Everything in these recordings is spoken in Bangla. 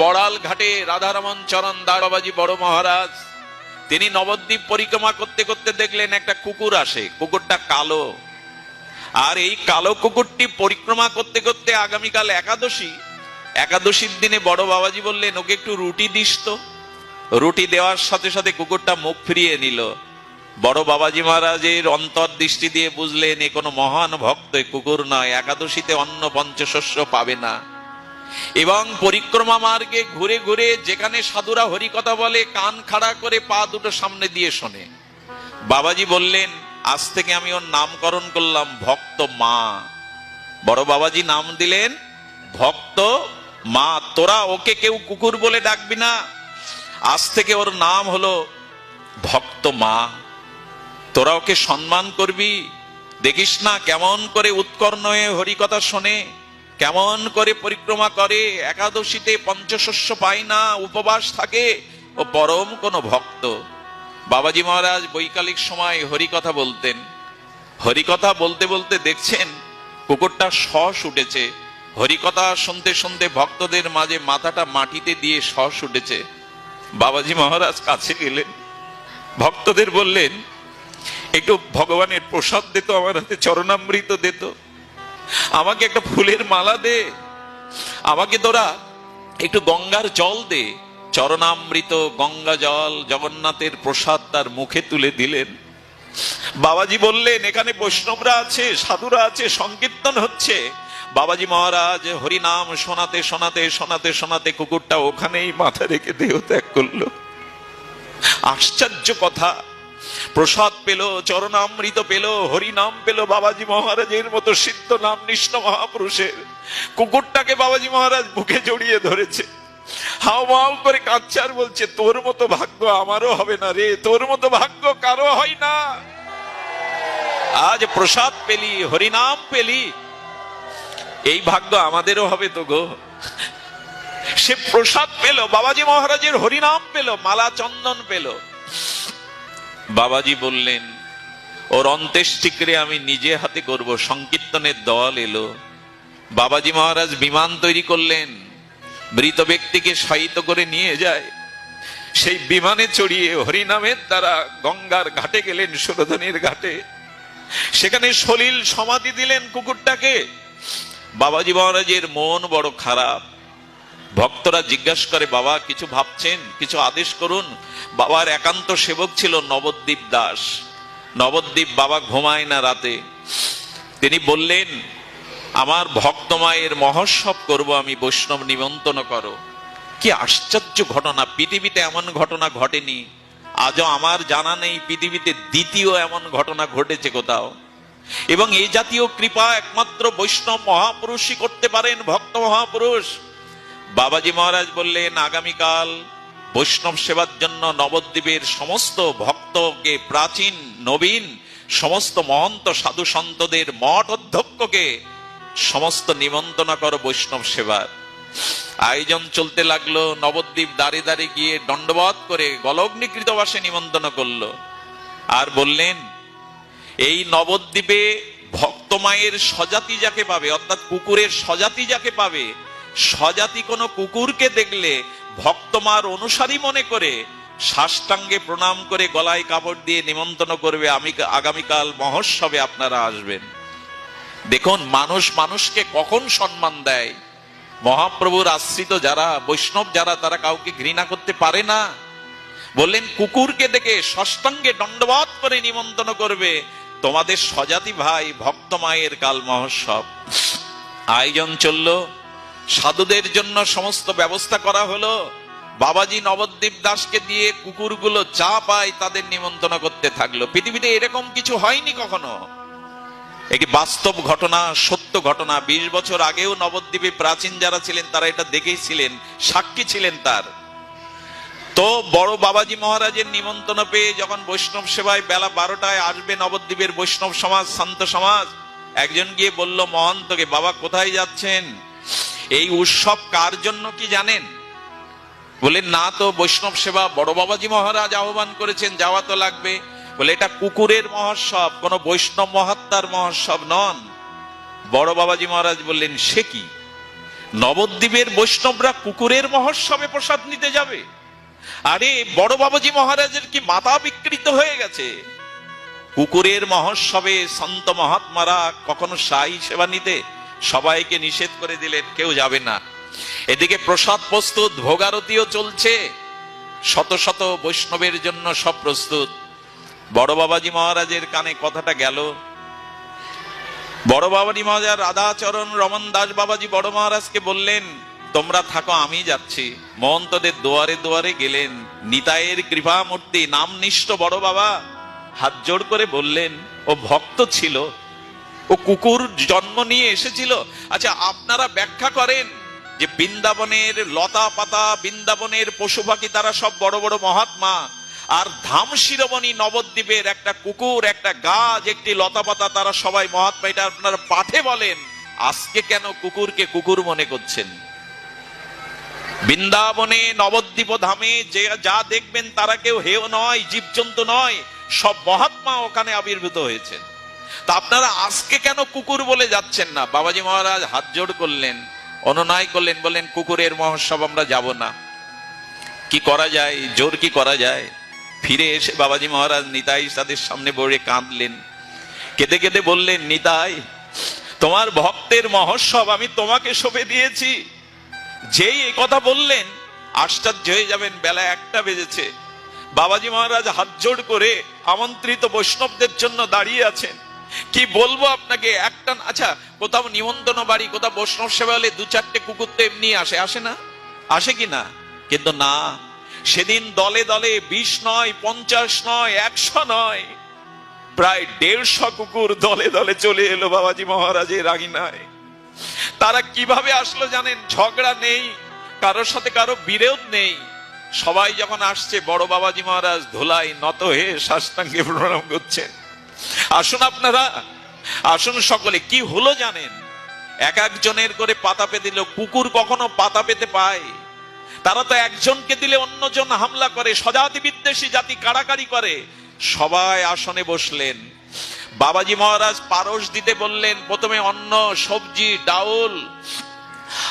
বড়াল ঘাটে রাধারমন চরণ দাস বাবাজি বড় মহারাজ। তিনি নবদ্বীপ পরিক্রমা করতে করতে দেখলেন একটা কুকুর আসে, কুকুরটা কালো। আর এই কালো কুকুরটি পরিক্রমা করতে করতে আগামীকাল একাদশী। একাদশীর দিনে বড় বাবাজি বললেন, ওকে একটু রুটি দিস তো। রুটি দেওয়ার সাথে সাথে কুকুরটা মুখ ফিরিয়ে নিল। বড় বাবাজি মহারাজের অন্তর দৃষ্টি দিয়ে বুঝলেন, এ কোনো মহান ভক্ত কুকুর নয়। একাদশীতে অন্ন পঞ্চশস্য পাবে না। এবং পরিক্রমা মার্গে ঘুরে ঘুরে যেখানে সাধুরা হরি কথা বলে, কান খাড়া করে পা দুটো সামনে দিয়ে শোনে। বাবাজি বললেন, আজ থেকে আমি ওর নামকরণ করলাম ভক্ত মা। বড় বাবাজি নাম দিলেন, ভক্ত মা, তোরা ওকে কেউ কুকুর বলে ডাকবি না। আজ থেকে ওর নাম হলো ভক্ত মা। তোরা ওকে সম্মান করবি। দেখিস না কেমন করে উৎকর্ণ হয়ে হরিকথা শোনে। কেমন করে পরিক্রমা করে? একাদশীতে পঞ্চশস্য পায় না, উপবাস থাকে ও পরম কোন ভক্ত। বাবাজি মহারাজ বৈকালিক সময় হরিকথা বলতেন। হরিকথা বলতে বলতে দেখছেন, কুকুরটা শস উঠেছে। হরিকথা শুনতে শুনতে ভক্তদের মাঝে মাথাটা মাটিতে দিয়ে শস উঠেছে। বাবাজি মহারাজ কাছে গেলেন। ভক্তদের বললেন, একটু ভগবানের প্রসাদ দিত আমার হাতে চরণামৃত দিত আমাকে একটা ফুলের মালা দে। আমাকে তোরা একটু গঙ্গার জল দে। চরণামৃত গঙ্গা জল জগন্নাথের প্রসাদ তার মুখে তুলে দিলেন। বাবাজি বললেন, এখানে বৈষ্ণবরা আছে, সাধুরা আছে, সংকীর্তন হচ্ছে। বাবাজি মহারাজ, হরিনাম শোনাতে শোনাতে শোনাতে শোনাতে কুকুরটা ওখানেই মাথা রেখে দেহ ত্যাগ করল। আশ্চর্য কথা প্রসাদ পেল, চরণামৃত পেল, হরিনাম পেল বাবাজি মহারাজের মতো সিদ্ধ নাম নিষ্ঠ মহাপুরুষের। কুকুরটাকে বাবাজি মহারাজ বুকে জড়িয়ে ধরেছে। হাও মাও করে আর বলছে, তোর মতো ভাগ্য আমারও হবে না রে, তোর মতো ভাগ্য কারও হয় না। আজ প্রসাদ পেলি, হরিনাম পেলি, এই ভাগ্য আমাদেরও হবে তো গো। সে প্রসাদ পেল, বাবাজি মহারাজের হরিনাম পেল, মালা চন্দন পেল। বাবাজি বললেন, ওর অন্ত্যেষ্টিক্রিয়া আমি নিজে হাতে করব। সংকীর্তনের দল এলো। বাবাজি মহারাজ বিমান তৈরি করলেন। মৃত ব্যক্তিকে শায়িত করে নিয়ে যায়। সেই বিমানে চড়িয়ে হরিনামের দ্বারা গঙ্গার ঘাটে গেলেন সুরধনের ঘাটে। সেখানে সলিল সমাধি দিলেন কুকুরটাকে। বাবাজি মহারাজের মন বড় খারাপ। ভক্তরা জিজ্ঞাসা করে, বাবা, কিছু ভাবছেন? কিছু আদেশ করুন? বাবার একান্ত সেবক ছিল নবদ্বীপ দাস। নবদ্বীপ বাবা ঘুমায় না রাতে। তিনি বললেন, আমার ভক্ত মায়ের মহোৎসব করব আমি, বৈষ্ণব নিমন্ত্রণ করো। কি আশ্চর্য ঘটনা, পৃথিবীতে এমন ঘটনা ঘটেনি। আজও আমার জানা নেই পৃথিবীতে দ্বিতীয় এমন ঘটনা ঘটেছে কোথাও। এবং এই জাতীয় কৃপা একমাত্র বৈষ্ণব মহাপুরুষই করতে পারেন, ভক্ত মহাপুরুষ। বাবাজি মহারাজ বললেন, আগামীকাল বৈষ্ণব সেবার জন্য নবদ্বীপের সমস্ত ভক্তকে, প্রাচীন, নবীন, সমস্ত মহন্ত সাধু সন্তদের মঠ অধ্যক্ষকে সমস্ত নিমন্ত্রণ কর বৈষ্ণব সেবার। আয়োজন চলতে লাগল, নবদ্বীপ দাঁড়িয়ে দাঁড়িয়ে গিয়ে দণ্ডবাদ করে গলগ্নিকৃত বাসে নিমন্ত্রণ করল আর বললেন, এই নবদ্বীপে ভক্ত মায়ের স্বজাতি যাকে পাবে, অর্থাৎ কুকুরের স্বজাতি যাকে পাবে স্বজাতি কোনো কুকুরকে দেখলে ভক্তমার অনুসারী মনে করে সাষ্টাঙ্গে প্রণাম করে গলায় কাপড় দিয়ে নিমন্ত্রণ করবে, আমি আগামীকাল মহোৎসবে আপনারা আসবেন। দেখুন, মানুষ মানুষকে কখন সম্মান দেয়? মহাপ্রভুর আশ্রিত যারা, বৈষ্ণব যারা, তারা কাউকে ঘৃণা করতে পারে না। বললেন, কুকুরকে দেখে ষষ্ঠাঙ্গে দণ্ডবাদ করে নিমন্ত্রণ করবে তোমাদের স্বজাতি ভাই ভক্ত মায়ের কাল মহোৎসব। আয়োজন চলল। সাধুদের জন্য সমস্ত ব্যবস্থা করা হলো। বাবাজি নবদ্বীপ দাসকে দিয়ে কুকুরগুলো চা পায়, তাদের নিমন্ত্রণ করতে থাকল। পৃথিবীতে এরকম কিছু হয়নি কখনো। একটি বাস্তব ঘটনা, সত্য ঘটনা। বিশ বছর আগেও নবদ্বীপে প্রাচীন যারা ছিলেন, তারা এটা দেখেছিলেন সাক্ষী ছিলেন তার। তো বড় বাবাজি মহারাজের নিমন্ত্রণ পেয়ে যখন বৈষ্ণব সেবায় বেলা বারোটায় আসবে নবদ্বীপের বৈষ্ণব সমাজ, শান্ত সমাজ, একজন গিয়ে বলল মহন্তকে বাবা কোথায় যাচ্ছেন? এই উৎসব কার জন্য কি জানেন? বলে, না তো, বৈষ্ণব সেবা বড় বাবাজি মহারাজ আহ্বান করেছেন, যাওয়া তো লাগবে। বলে, এটা কুকুরের মহোৎসব, কোন বৈষ্ণব মহাত্মার মহোৎসব নন। বড় বাবাজি মহারাজ বললেন, সে কি? নবদ্বীপের বৈষ্ণবরা কুকুরের মহোৎসবে প্রসাদ নিতে যাবে? আরে, বড় বাবাজি মহারাজের কি মাথা বিকৃত হয়ে গেছে? কুকুরের মহোৎসবে সন্ত মহাত্মারা কখনো সাই সেবা নিতে সবাইকে নিষেধ করে দিলেন, কেউ যাবে না। এদিকে প্রসাদ প্রস্তুত, ভোগারতিও চলছে। শত শত বৈষ্ণবের জন্য সব প্রস্তুত। বড় বাবাজি মহারাজের কানে কথাটা গেল। বড় বাবাজি মহারাজ, রাধাচরণ রমন দাস বাবাজি বড় মহারাজকে বললেন, তোমরা থাকো, আমি যাচ্ছি। মহন্তদের দুয়ারে দুয়ারে গেলেন। নিতাইয়ের কৃপামূর্তি, নামনিষ্ঠ বড় বাবা হাত জোড় করে বললেন, ও ভক্ত ছিল ও কুকুর জন্ম নিয়ে এসেছিল। আচ্ছা আপনারা ব্যাখ্যা করেন যে বৃন্দাবনের লতা পাতা, বৃন্দাবনের পশু পাখি, তারা সব বড় বড় মহাত্মা। আর ধাম শিরোমণি নবদ্বীপের একটা কুকুর, একটা গাছ, একটি লতা পাতা, তারা সবাই মহাত্মা। এটা আপনারা পাঠে বলেন, আজকে কেন কুকুরকে কুকুর মনে করছেন? বৃন্দাবনে, নবদ্বীপ ধামে যে যা দেখবেন, তারা কেউ হেও নয়, জীবজন্তু নয়, সব মহাত্মা ওখানে আবির্ভূত হয়েছেন। তা আপনারা আজকে কেন কুকুর বলে যাচ্ছেন না? বাবাজি মহারাজ হাত জোড় করলেন, অনুনয় করলেন, বললেন, কুকুরের মহোৎসব আমরা যাব না। কি করা যায়? জোর কি করা যায়? ফিরে এসে বাবাজি মহারাজ নিতাই তাদের সামনে বড়ে কাঁদলেন। কেঁদে কেঁদে বললেন, নিতাই, তোমার ভক্তের মহোৎসব আমি তোমাকে সঁপে দিয়েছি। যেই এই কথা বললেন, আশ্চর্য হয়ে যাবেন, বেলা একটা বেজেছে। বাবাজি মহারাজ হাত জোড় করে আমন্ত্রিত বৈষ্ণবদের জন্য দাঁড়িয়ে আছেন। কি বলব আপনাকে? একটা আচ্ছা কোথাও নিমন্ত্রণ বাড়ি, কোথাও বৈষ্ণব সেবা হলে দু চারটে কুকুর তো এমনি আসে। আসে না? আসে কি না? কিন্তু না। সেদিন দলে দলে বিশ নয়, পঞ্চাশ নয়, একশো নয়, প্রায় দেড়শো কুকুর দলে দলে চলে এলো বাবাজি মহারাজের রাগিনায় তারা কীভাবে আসলো জানেন? ঝগড়া নেই, কারোর সাথে কারও বিরোধ নেই। সবাই যখন আসছে, বড় বাবাজি মহারাজ ধোলাই নত হয়ে সাষ্টাঙ্গে প্রণাম করছেন। আসুন আপনারা, আসুন সকলে, কি হলো জানেন? এক একজনের করে পাতা পেতে দিল, কুকুর কখনো পাতা পেতে পায়? তারা তো একজনকে দিলে অন্যজন হামলা করে, স্বজাতি বিদ্বেষী জাতি কাড়াকাড়ি করে। সবাই আসনে বসলেন। বাবাজি মহারাজ পারস দিতে বললেন, প্রথমে অন্ন, সবজি, ডাউল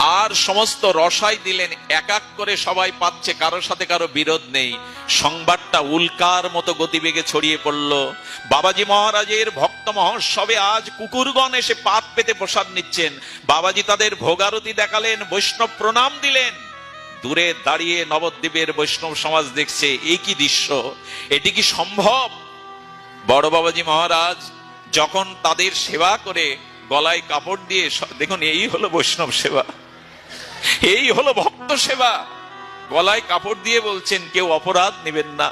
আর সমস্ত রসাই দিলেন, এক এক করে সবাই পাচ্ছে, কারোর সাথে কারও বিরোধ নেই। সংবাদটা উল্কার মতো গতিবেগে ছড়িয়ে পড়ল। বাবাজি মহারাজের ভক্ত মহোৎসবে আজ কুকুরগণ এসে পাত পেতে প্রসাদ নিচ্ছেন। বাবাজি তাদের ভোগারতি দেখালেন, বৈষ্ণব প্রণাম দিলেন। দূরে দাঁড়িয়ে নবদ্বীপের বৈষ্ণব সমাজ দেখছে এই কি দৃশ্য? এটি কি সম্ভব? বড় বাবাজি মহারাজ যখন তাদের সেবা করে, গলায় কাপড় দিয়ে দেখুন, এই হলো বৈষ্ণব সেবা। এই হলো ভক্ত সেবা। গলায় কাপড় দিয়ে বলছেন, কেউ অপরাধ নেবেন না।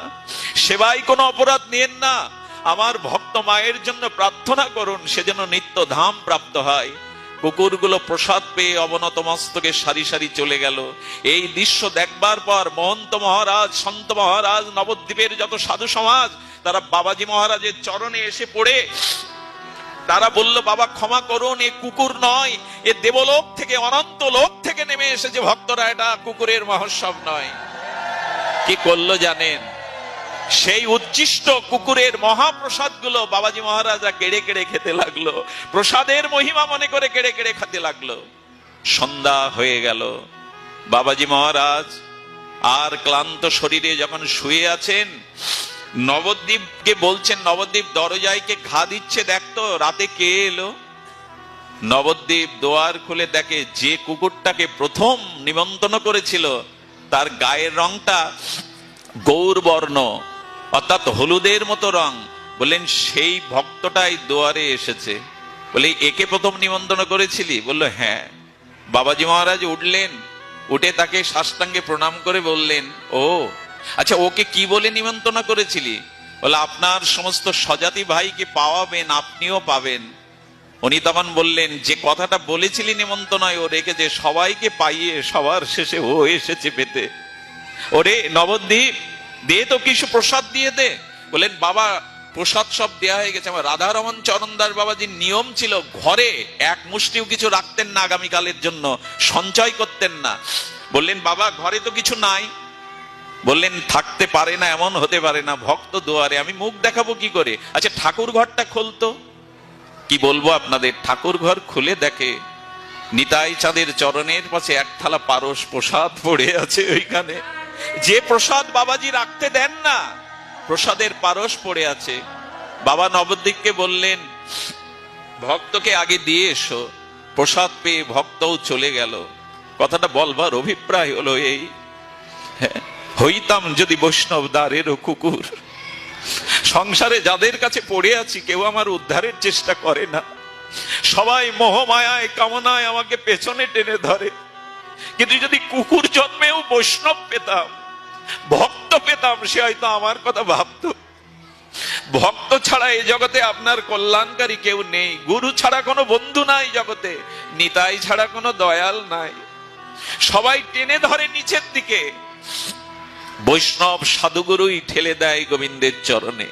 সেবাই কোনো অপরাধ নিয়েন না। আমার ভক্ত মায়ের জন্য প্রার্থনা করুন, সে যেন নিত্য ধাম প্রাপ্ত হয়। কুকুরগুলো প্রসাদ পেয়ে অবনত মস্তকে সারি সারি চলে গেল। এই দৃশ্য দেখবার পর মহন্ত মহারাজ, সন্ত মহারাজ, নবদ্বীপের যত সাধু সমাজ, তারা বাবাজি মহারাজের চরণে এসে পড়ে তারা বলল, বাবা, ক্ষমা করুন, এ কুকুর নয়, এ দেবলোক থেকে, অনন্ত লোক থেকে নেমে এসেছে ভক্তরা, এটা কুকুরের মহোৎসব নয়। কি করল জানেন? সেই উচ্ছিষ্ট কুকুরের মহাপ্রসাদগুলো বাবাজি মহারাজা কেড়ে কেড়ে খেতে লাগল। প্রসাদের মহিমা মনে করে কেড়ে কেড়ে খেতে লাগল। সন্ধ্যা হয়ে গেল। বাবাজি মহারাজ আর ক্লান্ত শরীরে যখন শুয়ে আছেন নবদ্বীপকে বলছেন, নবদ্বীপ দরজায় কে ঘা দিচ্ছে দেখতো রাতে কে এলো? নবদ্বীপ দোয়ার খুলে দেখে, যে কুকুরটাকে প্রথম নিমন্ত্রণ করেছিল, তার গায়ের রংটা গৌরবর্ণ, অর্থাৎ হলুদের মতো রং। বললেন, সেই ভক্তটাই দোয়ারে এসেছে। বলে, একে প্রথম নিমন্ত্রণ করেছিলি? বলল হ্যাঁ। বাবাজি মহারাজ উঠলেন, উঠে তাকে সাষ্টাঙ্গে প্রণাম করে বললেন, ও আচ্ছা ওকে কি বলে নিমন্ত্রণ করেছিলি? বলে, আপনার সমস্ত স্বজাতি ভাইকে পাওয়াবেন, আপনিও পাবেন। উনি তখন বললেন, যে কথাটা বলেছিলি নিমন্ত্রণায় ও রেখেছে সবাইকে পাইয়ে সবার শেষে ও এসেছে পেতে। ওরে, নবদ্বীপ, দে তো কিছু প্রসাদ দিয়ে দে। বললেন বাবা, প্রসাদ সব দেয়া হয়ে গেছে। আমার রাধারমন চরণদাস বাবাজির নিয়ম ছিল, ঘরে এক মুষ্টিও কিছু রাখতেন না আগামীকালের জন্য, সঞ্চয় করতেন না। বললেন, বাবা, ঘরে তো কিছু নাই। বললেন থাকতে পারে না এমন হতে পারে না ভক্ত দুয়ারে আমি মুখ দেখাবো কি করে? আচ্ছা ঠাকুর ঘরটা খুলতো কি বলব আপনাদের ঠাকুর ঘর খুলে দেখে নিতাই চাঁদের চরণের পাশে এক থালা পারস প্রসাদ পড়ে আছে ওইখানে। যে প্রসাদ বাবাজি রাখতে দেন না প্রসাদের পারস পড়ে আছে। বাবা নবদ্বীপকে বললেন ভক্তকে আগে দিয়ে এসো প্রসাদ পেয়ে ভক্তও চলে গেল। কথাটা বলবার অভিপ্রায় হলো এই। হ্যাঁ, হইতাম যদি বৈষ্ণব দ্বারেরও কুকুর। সংসারে যাদের কাছে পড়ে আছি, কেউ আমার উদ্ধারের চেষ্টা করে না। সবাই মোহমায়ায়, কামনায় আমাকে পেছনে টেনে ধরে। কিন্তু যদি কুকুর জন্মেও বৈষ্ণব পেতাম, ভক্ত পেতাম, সে হয়তো আমার কথা ভাবতো। ভক্ত ছাড়া এই জগতে আপনার কল্যাণকারী কেউ নেই। গুরু ছাড়া কোনো বন্ধু নাই জগতে, নিতাই ছাড়া কোনো দয়াল নাই। সবাই টেনে ধরে নিচের দিকে। বৈষ্ণব সাধুগুরুই ঠেলে দেয় গোবিন্দের চরণে।